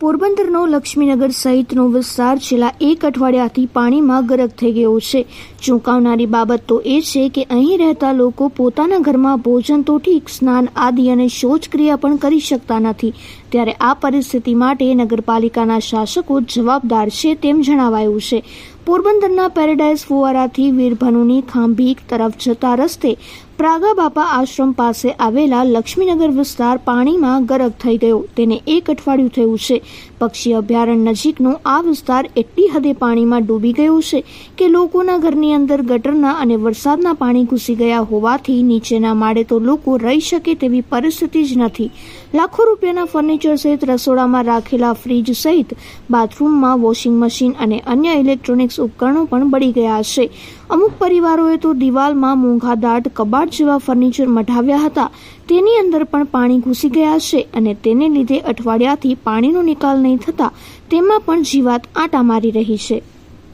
પોરબંદરનો લક્ષ્મીનગર સહિતનો વિસ્તાર છેલ્લા એક અઠવાડિયાથી પાણીમાં ગરક થઈ ગયો છે. ચોંકાવનારી બાબત તો એ છે કે અહીં રહેતા લોકો પોતાના ઘરમાં ભોજન તો ઠીક, સ્નાન આદિ અને શૌચક્રિયા પણ કરી શકતા નથી. ત્યારે આ પરિસ્થિતિ માટે નગરપાલિકાના શાસકો જવાબદાર છે તેમ જણાવાયું છે. પોરબંદરના પેરેડાઇઝ ફુવારાથી વીરભાનુની ખાંભીક તરફ જતા રસ્તે પ્રાગા બાપા આશ્રમ પાસે આવેલા લક્ષ્મીનગર વિસ્તાર પાણીમાં ગરક થઈ ગયો. તેને એક અઠવાડિયું થયું છે. પક્ષી અભયારણ્ય નજીકનો આ વિસ્તાર એટલી હદે પાણીમાં ડૂબી ગયો છે કે લોકોના ઘરની અંદર ગટરના અને વરસાદના પાણી ઘૂસી ગયા હોવાથી નીચેના માળે તો લોકો રહી શકે તેવી પરિસ્થિતિ જ નથી. લાખો રૂપિયાના ફર્નિચર સહિત રસોડામાં રાખેલા ફ્રીજ સહિત બાથરૂમમાં વોશિંગ મશીન અને અન્ય ઇલેક્ટ્રોનિક્સ ઉપકરણો પણ બળી ગયા છે. અમુક પરિવારોએ તો દિવાલમાં મોંઘા દાટ કબાટ જેવા ફર્નિચર મઢાવ્યા હતા. તેની અંદર પણ પાણી ઘૂસી ગયા છે અને તેને લીધે અઠવાડિયાથી પાણીનો નિકાલ નહીં થતા તેમાં પણ જીવાત આંટા મારી રહી છે.